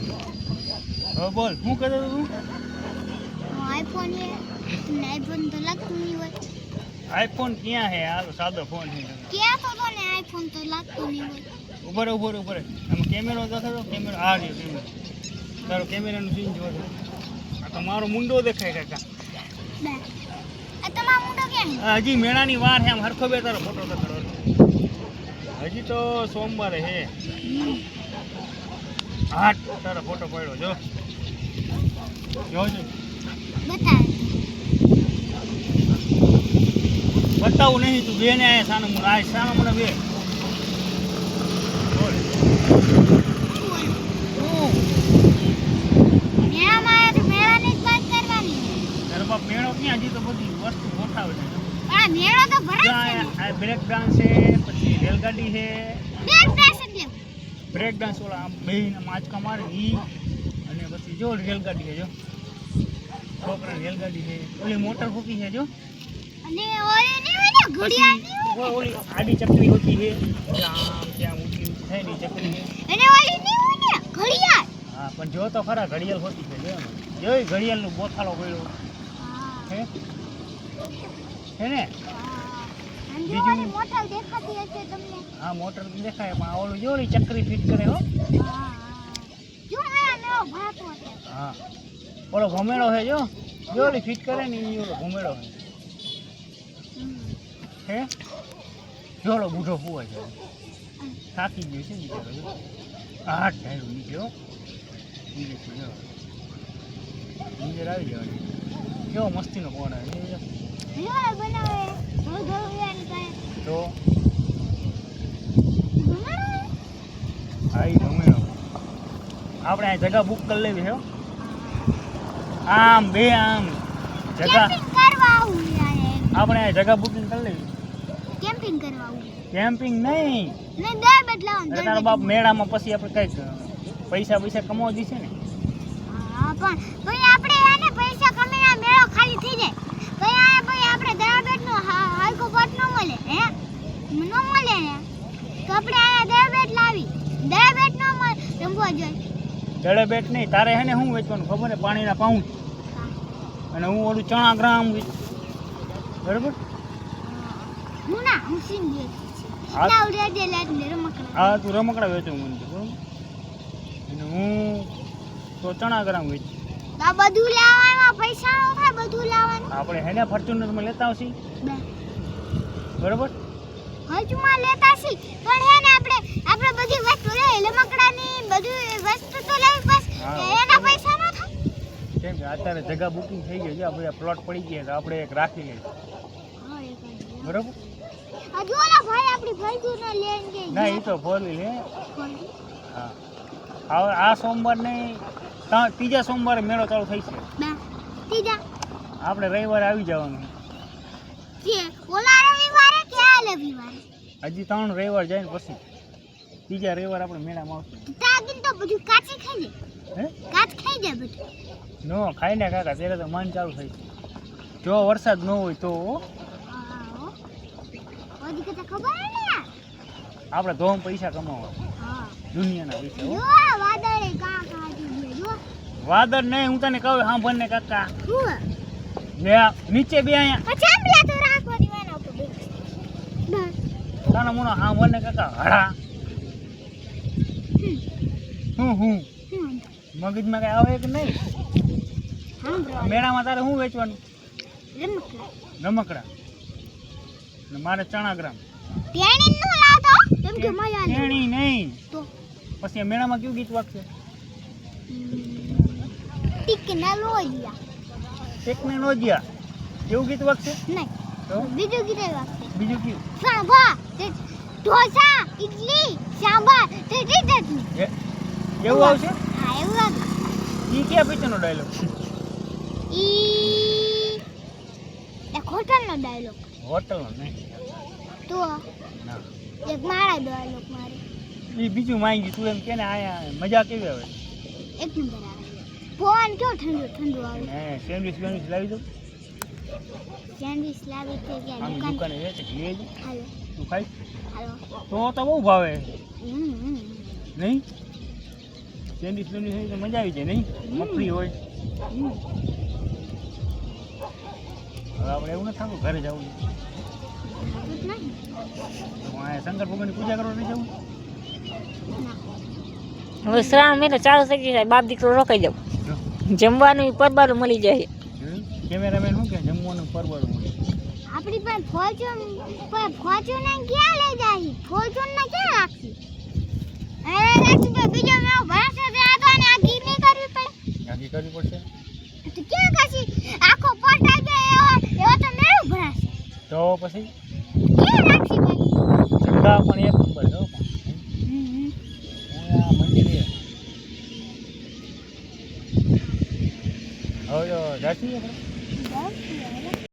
હવે બોલ શું કરે તું આઈફોન આઈફોન તો લાગતું નહીં હોય. આઈફોન ક્યાં હે આ સાદો ફોન છે. ક્યાં તો તો ને આઈફોન તો લાગતું નહીં હોય. ઉપર ઉપર ઉપર આમાં કેમેરો દેખાડો કેમેરો આ રહ્યો કેમેરો તારો કેમેરાનું સીન જોવો આ તો મારો મુંડો દેખાય કાકા. આ તમારો કેમ હજી મેળાની વાર છે આમ હરખો બે તારો ફોટો દેખાડો હજી તો સોમવારે હે હા તારો ફોટો પડ્યો જો. જોજો બતાવું નહીં તું બે ને આયા સાનું મને આ સાનું મને બે. મેળો ક્યાં હજી તો બધી વસ્તુ ગોઠાવે છે. મેળો તો ભરાય છે બ્રેક ડાન્સ છે પછી રેલગાડી છે. બ્રેક ડાન્સ ઓલા આમ બેહીને માચકા મારે એ અને પછી જો રેલગાડી છે જો. છોકરા રેલગાડી છે. ઓલી મોટર ફૂકી છે જો. ઓલી આડી ચકરી હોતી છે. આમ ત્યાં ઊંચી ઊંચી થાય ને ચકરી છે. હા પણ જો તો ખરા ઘડિયાળ હોતી છે જો. જોઈ ઘડિયાળનું બોથાળો પડ્યો હે? હે ને? બીજું? મોટર દેખાતી હશે તમને. હા મોટર દેખાય પણ ઓલું જો ચક્રી ફિટ કરે હો. હા જો ઓલો ઘમેડો છે જો. જો ફિટ કરે ને ઈ ઓલો ઘમેડો છે. હે? જો ઓલો બુઢો ફૂવે છે. થાકી ગયો છે બિચારો હાથ ઢાળ્યું નીચે હો. નીચે જો. નીચે આવી જવાની. કેવો મસ્તીનો કોણ આવે. બનાવે. તો બનાવે હા આપણે આ જગા બુક કરી લેવી છે આમ બે આમ જગા આપણે આ જગા બુકિંગ કરી લેવી. કેમ્પિંગ કરવા કેમ્પિંગ નહીં. ને દર બદલાવ તારો બાપ મેળામાં પછી આપણે કઈ પૈસા પૈસા કમાવા દીશે ને. હા પણ ભાઈ આપણે આને પૈસા કમીને મેળો ખાલી થઈ જાય. ભાઈ આ ભાઈ આપણે દરાબેટ નો હાલકો પાટ ન મળે હે ન મળે ને તો આપણે આયા દરાબેટ લાવી દરાબેટ ન મળે જોઈએ જડે બેટ નહીં તારે હે ને શું વેચવાનું? ખબર ને? પાણીના પાઉચ અને હું ઓલું ચણા ગ્રામ બરાબર? હું. ના સિંગ તું રમકડા વેચું મને બરાબર? અને હું તો ચણા ગ્રામ વેચ. આ બધું લાવવામાં પૈસા થાય બધું લાવવાનું. આપણે હેને ફોર્ચ્યુનરમાં લેતા આવશી? બરોબર? હજુ માં લેતા છી પણ હે ને આપણે આપણે બધી વસ્તુ લે રમકડાની બધી વસ્તુ તો લેવી બસ હા. એના પૈસા નો થાય કેમ કે અત્યારે જગા બુકિંગ થઈ ગઈ છે. આ બધા પ્લોટ પડી ગયા તો આપણે એક રાખી લઈએ. બરાબર? ને એ તો ભોલી લે. હા. આ સોમવાર નહીં ત્રીજા સોમવારે મેળો ચાલુ થઈ છે. આપણે રવિવારે આવી જવાનું. હજી ત્રણ રવિવાર જાય ને પછી. ત્રીજા રવિવાર આપણે મેળામાં આવશું. તાગીન તો બધું કાચી ખાઈ જાય હે? કાચ ખાઈ જાય બધું. નો ખાઈ ને કાકા ત્યારે તો મન ચાલુ થઈ જો વરસાદ ન હોય તો આપણે ધોમ પૈસા કમાવા. દુનિયાના પૈસા જો વાદળે કા જો. વાદળ નહીં હું તને કહું સાંભળ ને કાકા. નીચે બે અહીંયા. પછી આંબલા તો રાખવાની વાના ઉપર બે બસ. તાનો મુનો સાંભળ ને કાકા હડા હું હું? મગજમાં કઈ આવે કે નહીં? મેળામાં તારે શું વેચવાનું? રમકડા. ને મારે ચણા ગ્રામ. તેણી નહીં. પછી મેળામાં કયું ગીત વાગશે? ટીક ના ટેકનોલોજીયા. એવું ગીત વાગશે? નહીં. તો? બીજું ગીત વાગશે. બીજું કયું? ઢોસા ઇડલી સાંભાર તે તે ચટણી એવું આવશે? હા એવું આવશે ઈ કયા પિક્ચરનો ડાયલોગ ઈ એક હોટલનો ડાયલોગ હોટલનો નહીં. તો ના. એક મારા ડાયલોગ મારે. ઈ બીજું માંગી તું એમ કે ને આયા મજા કેવી આવે? એક નંબર આવે. ફોન કેવો ઠંડુ ઠંડુ આવે? હે સેન્ડવિચ બેન્ડવિચ લાવી દઉં? સેન્ડવિચ લાવી તે કે દુકાન? દુકાને વેચે લઈ જઈ હાલો. તું ખાઈ તો તો બહુ ભાવે. નહીં? સેન્ડવીચ બેન્ડવીચ હોય તો મજા આવી જાય નહીં? મફરી હોય. હવે આપણે એવું નથી થતું ઘરે જવું શંકર ભગવાનની પૂજા કરવા નહીં જવું. હવે શ્રાવણ મહિનો ચાલુ થઈ ગયો બાપ દીકરો રોકાઈ જાવ. જમવાનું પરબારું મળી જાય. જોયું? કેમેરામેન શું કે? જમવાનું પરબારું આપણી પાસે ફોર્ચ્યુન પર ફોર્ચ્યુનર ક્યાં લઈ જાય? ને ક્યાં રાખી? અરે રાખી તો બીજો મેળો ભરાશે આ તો આ ગીર નહીં કરવી પડે. ત્યાંથી કરવી પડશે? તો ક્યાં કાશી આખો પટાઈ દે એવો એવો તો મેળો ભરાશે. તો પછી? ક્યાં રાખી ભાઈ? જગ્યા પણ એક નંબર મંદિરે. હવે જો આપણે